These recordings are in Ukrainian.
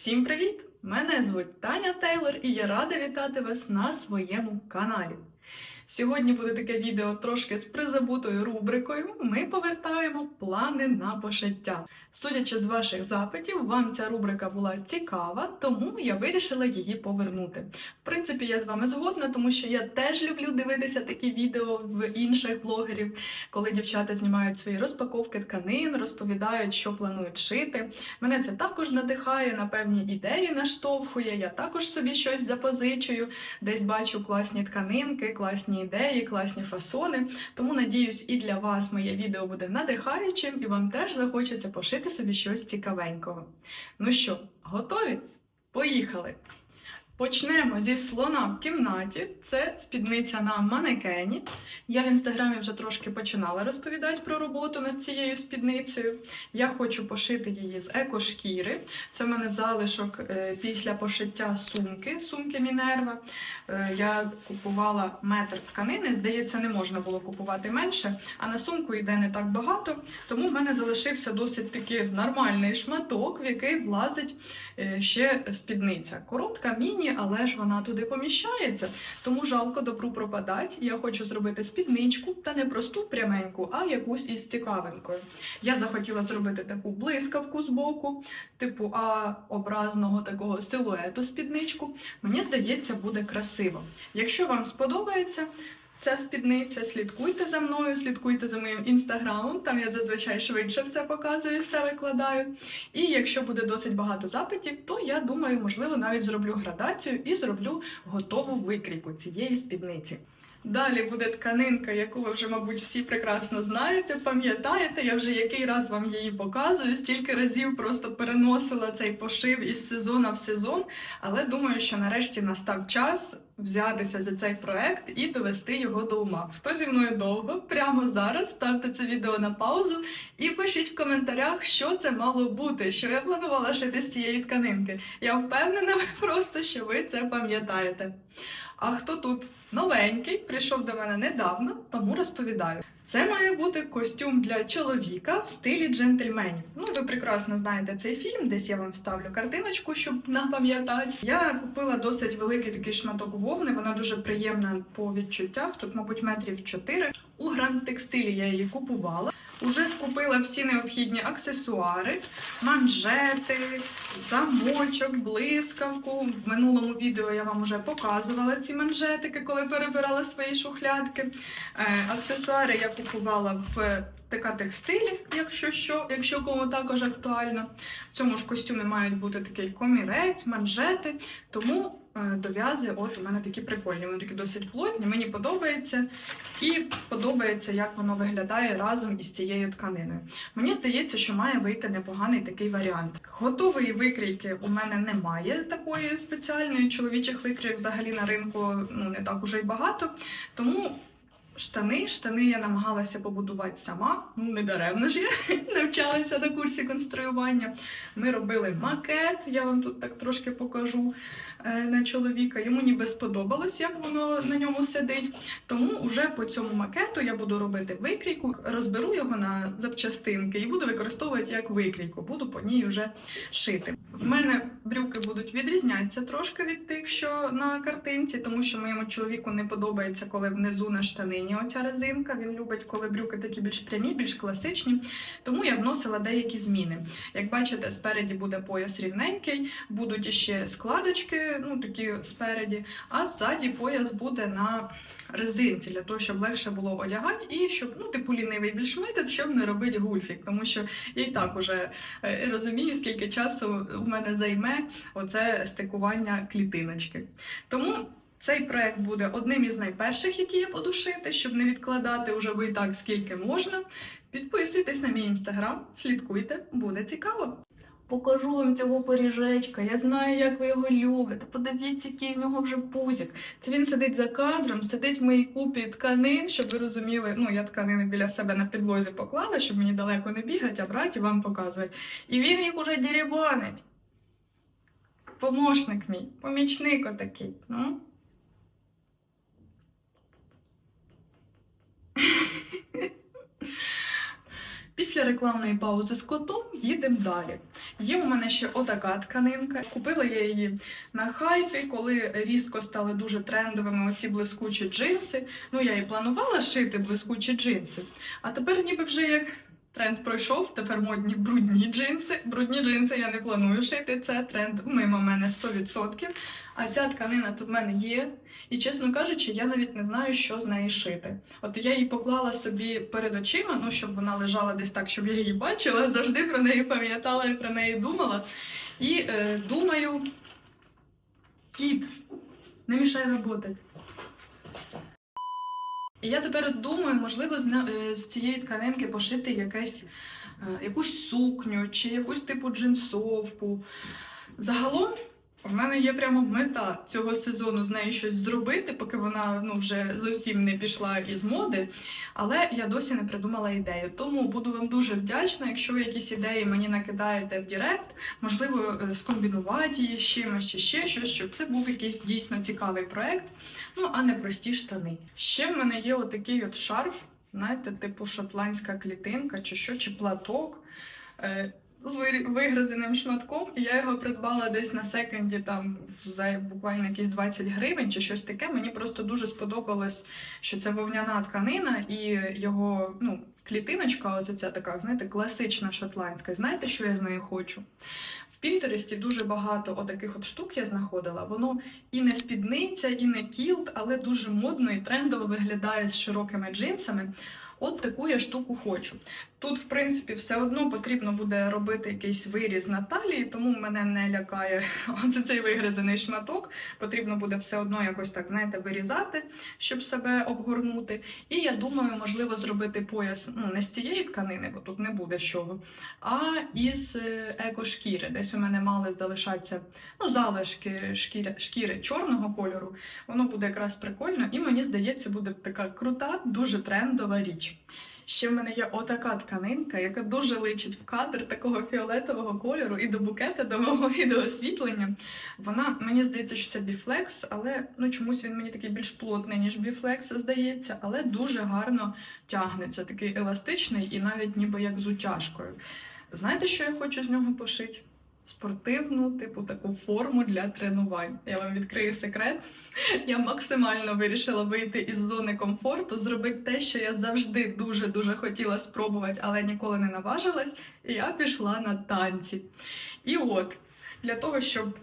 Всім привіт! Мене звуть Таня Тейлор і я рада вітати вас на своєму каналі. Сьогодні буде таке відео трошки з призабутою рубрикою. Ми повертаємо плани на пошиття. Судячи з ваших запитів, вам ця рубрика була цікава, тому я вирішила її повернути. В принципі, я з вами згодна, тому що я теж люблю дивитися такі відео в інших блогерів, коли дівчата знімають свої розпаковки тканин, розповідають, що планують шити. Мене це також надихає на певні ідеї, наштовхує. Я також собі щось запозичую, десь бачу класні тканинки, класні ідеї, класні фасони. Тому надіюсь, і для вас моє відео буде надихаючим, і вам теж захочеться пошити собі щось цікавенького. Ну що, готові? Поїхали! Почнемо зі слона в кімнаті. Це спідниця на манекені. Я в інстаграмі вже трошки починала розповідати про роботу над цією спідницею. Я хочу пошити її з екошкіри. Це в мене залишок е, після пошиття сумки, сумки Мінерва. Е, Я купувала метр тканини, здається, не можна було купувати менше, а на сумку йде не так багато, тому в мене залишився досить таки нормальний шматок, в який влазить е, ще спідниця. Коротка, міні, але ж вона туди поміщається, тому жалко добру пропадать. Я хочу зробити спідничку та не просту пряменьку, а якусь із цікавинкою. Я захотіла зробити таку блискавку з боку, типу А-образного такого силуету спідничку. Мені здається, буде красиво. Якщо вам сподобається ця спідниця, слідкуйте за мною, слідкуйте за моїм інстаграмом. Там я зазвичай швидше все показую, все викладаю. І якщо буде досить багато запитів, то я думаю, можливо, навіть зроблю градацію і зроблю готову викрійку цієї спідниці. Далі буде тканинка, яку ви вже, мабуть, всі прекрасно знаєте, пам'ятаєте, я вже який раз вам її показую, стільки разів просто переносила цей пошив із сезону в сезон, але думаю, що нарешті настав час взятися за цей проект і довести його до ума. Хто зі мною довго, прямо зараз ставте це відео на паузу і пишіть в коментарях, що це мало бути, що я планувала шити з цієї тканинки. Я впевнена просто, що ви це пам'ятаєте. А хто тут новенький, прийшов до мене недавно, тому розповідаю. Це має бути костюм для чоловіка в стилі джентльменів. Ну, ви прекрасно знаєте цей фільм, десь я вам вставлю картиночку, щоб напам'ятати. Я купила досить великий такий шматок вовни, вона дуже приємна по відчуттях. Тут, мабуть, метрів 4. У гранд текстилі я її купувала. Уже скупила всі необхідні аксесуари, манжети, замочок, блискавку. В минулому відео я вам вже показувала ці манжетики, коли перебирала свої шухлядки. Е, аксесуари я купувала в ТК текстилі, якщо що, якщо кому також актуально. В цьому ж костюмі мають бути такий комірець, манжети. Тому е, дов'язи, от у мене такі прикольні, вони такі досить плотні. Мені подобається і подобається, як воно виглядає разом із цією тканиною. Мені здається, що має вийти непоганий такий варіант. Готової викрійки у мене немає такої спеціальної. Чоловічих викрійок взагалі на ринку ну не так уже й багато. Тому штани, штани я намагалася побудувати сама. Ну не даремно ж я навчалася на курсі конструювання. Ми робили макет, я вам тут так трошки покажу е, на чоловіка. Йому ніби сподобалось, як воно на ньому сидить. Тому вже по цьому макету я буду робити викрійку, розберу його на запчастинки і буду використовувати як викрійку. Буду по ній вже шити. В мене брюки будуть відрізнятися трошки від тих, що на картинці, тому що моєму чоловіку не подобається, коли внизу на штанині оця резинка. Він любить, коли брюки такі більш прямі, більш класичні. Тому я вносила деякі зміни. Як бачите, спереді буде пояс рівненький, будуть іще складочки, ну такі спереді, а ззаді пояс буде на резинці для того, щоб легше було одягати і щоб ну, типу лінивий більш метод, щоб не робити гульфік. Тому що я і так уже е, розумію, скільки часу мене займе оце стикування клітиночки. Тому. Цей проект буде одним із найперших, які я буду шити, щоб не відкладати вже ви так скільки можна. Підписуйтесь на мій інстаграм, слідкуйте, буде цікаво. Покажу вам цього поріжечка. Я знаю, як ви його любите. Подивіться, який в нього вже пузик. Це він сидить за кадром, сидить в моїй купі тканин, щоб ви розуміли. Ну, я тканини біля себе на підлозі поклала, щоб мені далеко не бігати, а брати і вам показувати. І він їх уже дірібанить. Помощник мій, помічник отакий. Ну. Після рекламної паузи з котом їдемо далі. Є у мене ще отака тканинка. Купила я її на хайпі, коли різко стали дуже трендовими оці блискучі джинси. Ну, я і планувала шити блискучі джинси, а тепер ніби вже як. Тренд пройшов, тепер модні брудні джинси. Брудні джинси я не планую шити. Це тренд мимо мене 100%. А ця тканина тут в мене є. І чесно кажучи, я навіть не знаю, що з неї шити. От я її поклала собі перед очима, ну щоб вона лежала десь так, щоб я її бачила. Завжди про неї пам'ятала і про неї думала. І е, думаю, кіт, не мішай роботи. І я тепер думаю, можливо, з, е, з цієї тканинки пошити якесь, е, якусь сукню чи якусь типу джинсовку. Загалом, в мене є прямо мета цього сезону з нею щось зробити, поки вона ну, вже зовсім не пішла із моди. Але я досі не придумала ідею. Тому буду вам дуже вдячна, якщо ви якісь ідеї мені накидаєте в Директ, можливо, е, скомбінувати її з чимось чи ще щось, щоб це був якийсь дійсно цікавий проект, ну а не прості штани. Ще в мене є отакий от шарф, знаєте, типу шотландська клітинка чи що, чи платок. З вигризеним шматком, і я його придбала десь на секонді, там за буквально якісь 20 гривень чи щось таке. Мені просто дуже сподобалось, що це вовняна тканина і його ну, клітиночка, оця ця така, знаєте, класична шотландська. Знаєте, що я з нею хочу? В Пінтересті дуже багато отаких от штук я знаходила. Воно і не спідниця, і не кілт, але дуже модно і трендово виглядає з широкими джинсами. От таку я штуку хочу. Тут, в принципі, все одно потрібно буде робити якийсь виріз на талії, тому мене не лякає оце цей вигризений шматок. Потрібно буде все одно якось так, знаєте, вирізати, щоб себе обгорнути. І я думаю, можливо, зробити пояс ну, не з цієї тканини, бо тут не буде з чого, а із е, екошкіри. Десь у мене мали залишатися ну, залишки шкіри, шкіри чорного кольору. Воно буде якраз прикольно, і мені здається, буде така крута, дуже трендова річ. Ще в мене є отака тканинка, яка дуже личить в кадр такого фіолетового кольору і до букета, до мого і до освітлення. Вона, мені здається, що це біфлекс, але ну, чомусь він мені такий більш плотний, ніж біфлекс, здається, але дуже гарно тягнеться, такий еластичний і навіть ніби як з утяжкою. Знаєте, що я хочу з нього пошити? Спортивну, типу, таку форму для тренувань. Я вам відкрию секрет. Я максимально вирішила вийти із зони комфорту, зробити те, що я завжди дуже-дуже хотіла спробувати, але ніколи не наважилась. І я пішла на танці. І от, для того, щоб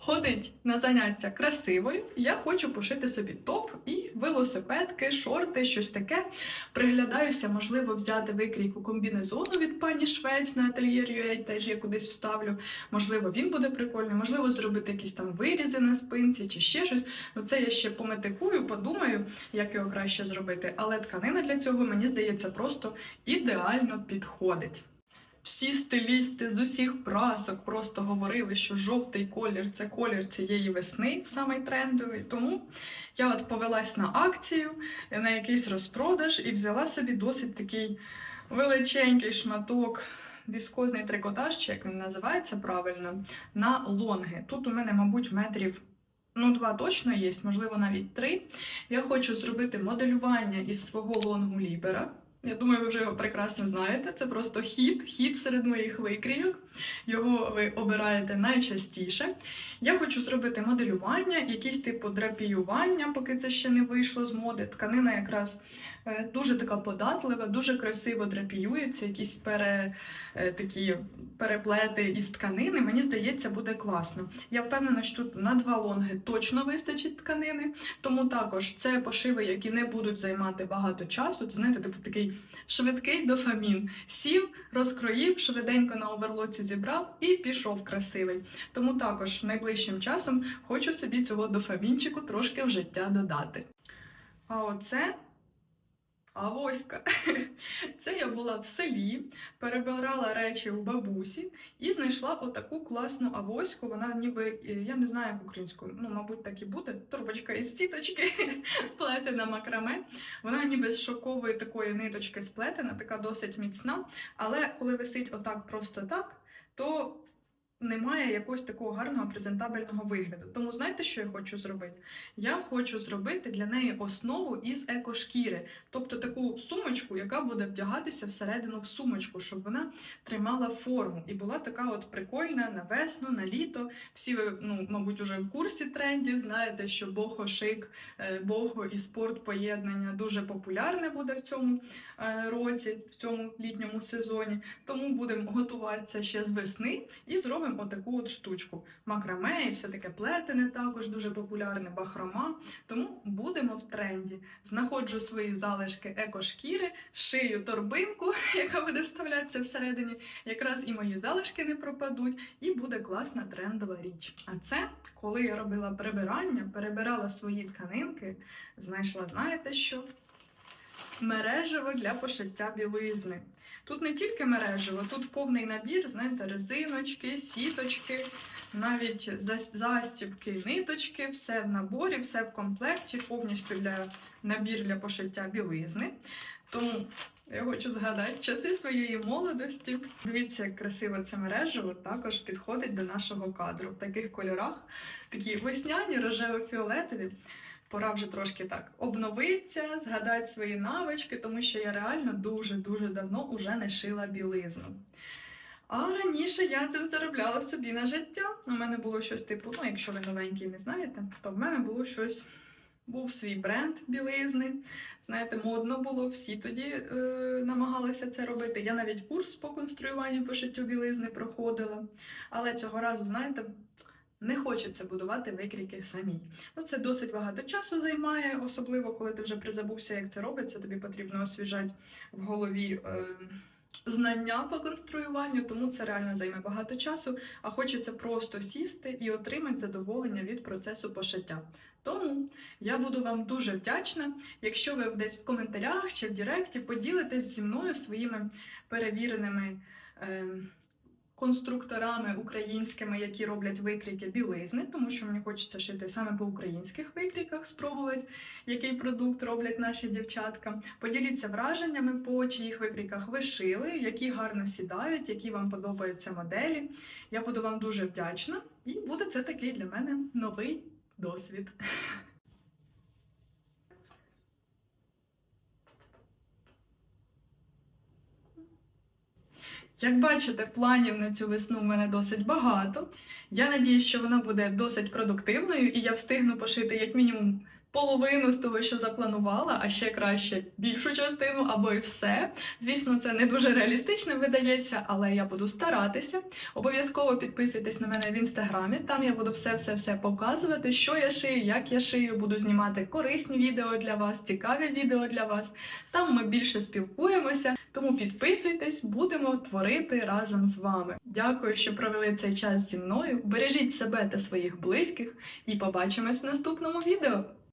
ходить на заняття красивою, я хочу пошити собі топ і велосипедки, шорти, щось таке. Приглядаюся, можливо, взяти викрійку комбінезону від пані Швець на ательєр.ua, теж я кудись вставлю. Можливо, він буде прикольний, можливо, зробити якісь там вирізи на спинці чи ще щось. Ну це я ще пометикую, подумаю, як його краще зробити. Але тканина для цього, мені здається, просто ідеально підходить. Всі стилісти з усіх прасок просто говорили, що жовтий колір це колір цієї весни, самий трендовий. Тому я от повелась на акцію, на якийсь розпродаж і взяла собі досить такий величенький шматок. Віскозний трикотаж, чи як він називається правильно, на лонги. Тут у мене, мабуть, метрів ну, два точно є, можливо, навіть три. Я хочу зробити моделювання із свого лонгу Лібера. Я думаю, ви вже його прекрасно знаєте. Це просто хід, хід серед моїх викрійок. Його ви обираєте найчастіше. Я хочу зробити моделювання, якісь типу драпіювання, поки це ще не вийшло з моди. Тканина якраз дуже така податлива, дуже красиво драпіюється, якісь пере, е, такі переплети із тканини. Мені здається, буде класно. Я впевнена, що тут на два лонги точно вистачить тканини. Тому також це пошиви, які не будуть займати багато часу. Це знаєте, типу такий швидкий дофамін. Сів, розкроїв, швиденько на оверлоці зібрав і пішов красивий. Тому також найближчим часом хочу собі цього дофамінчику трошки в життя додати. А оце авоська. Це я була в селі, перебирала речі у бабусі і знайшла отаку класну авоську. Вона ніби, е, я не знаю як українською, ну, мабуть, так і буде. Торбочка із сіточки, плетена макраме. Вона ніби з шовкової такої ниточки сплетена, така досить міцна. Але коли висить отак просто так, то немає якогось такого гарного презентабельного вигляду. Тому знаєте, що я хочу зробити? Я хочу зробити для неї основу із екошкіри, тобто таку сумочку, яка буде вдягатися всередину в сумочку, щоб вона тримала форму і була така от прикольна на весну, на літо. Всі ви, ну, мабуть, уже в курсі трендів, знаєте, що бохо шик, е, бохо і спорт поєднання дуже популярне буде в цьому е, році, в цьому літньому сезоні. Тому будемо готуватися ще з весни і зробимо отаку от штучку. Макраме і все таке плетене також дуже популярне, бахрома. Тому будемо в тренді. Знаходжу свої залишки екошкіри, шию торбинку, яка буде вставлятися всередині. Якраз і мої залишки не пропадуть, і буде класна трендова річ. А це коли я робила прибирання, перебирала свої тканинки, знайшла, знаєте що? Мережево для пошиття білизни. Тут не тільки мережево, тут повний набір, знаєте, резиночки, сіточки, навіть зас- застібки, ниточки, все в наборі, все в комплекті, повністю для набір для пошиття білизни. Тому я хочу згадати часи своєї молодості. Дивіться, як красиво це мережево також підходить до нашого кадру в таких кольорах, такі весняні, рожево-фіолетові. Пора вже трошки так обновитися, згадати свої навички, тому що я реально дуже-дуже давно уже не шила білизну. А раніше я цим заробляла собі на життя. У мене було щось типу, ну, якщо ви новенький не знаєте, то в мене було щось, був свій бренд білизни. Знаєте, модно було, всі тоді е, намагалися це робити. Я навіть курс по конструюванню пошиттю білизни проходила. Але цього разу, знаєте, не хочеться будувати викрійки самій. Ну, це досить багато часу займає, особливо коли ти вже призабувся, як це робиться. Тобі потрібно освіжати в голові е, знання по конструюванню, тому це реально займе багато часу. А хочеться просто сісти і отримати задоволення від процесу пошиття. Тому я буду вам дуже вдячна, якщо ви десь в коментарях чи в Директі поділитесь зі мною своїми перевіреними. Е, конструкторами українськими, які роблять викрійки білизни, тому що мені хочеться шити саме по українських викрійках, спробувати, який продукт роблять наші дівчатка. Поділіться враженнями, по чиїх викрійках ви шили, які гарно сідають, які вам подобаються моделі. Я буду вам дуже вдячна, і буде це такий для мене новий досвід. Як бачите, планів на цю весну в мене досить багато. Я надіюсь, що вона буде досить продуктивною, і я встигну пошити як мінімум половину з того, що запланувала, а ще краще більшу частину або й все. Звісно, це не дуже реалістично видається, але я буду старатися. Обов'язково підписуйтесь на мене в інстаграмі. Там я буду все-все-все показувати, що я шию, як я шию. Буду знімати корисні відео для вас, цікаві відео для вас. Там ми більше спілкуємося. Тому підписуйтесь, будемо творити разом з вами. Дякую, що провели цей час зі мною. Бережіть себе та своїх близьких і побачимось в наступному відео.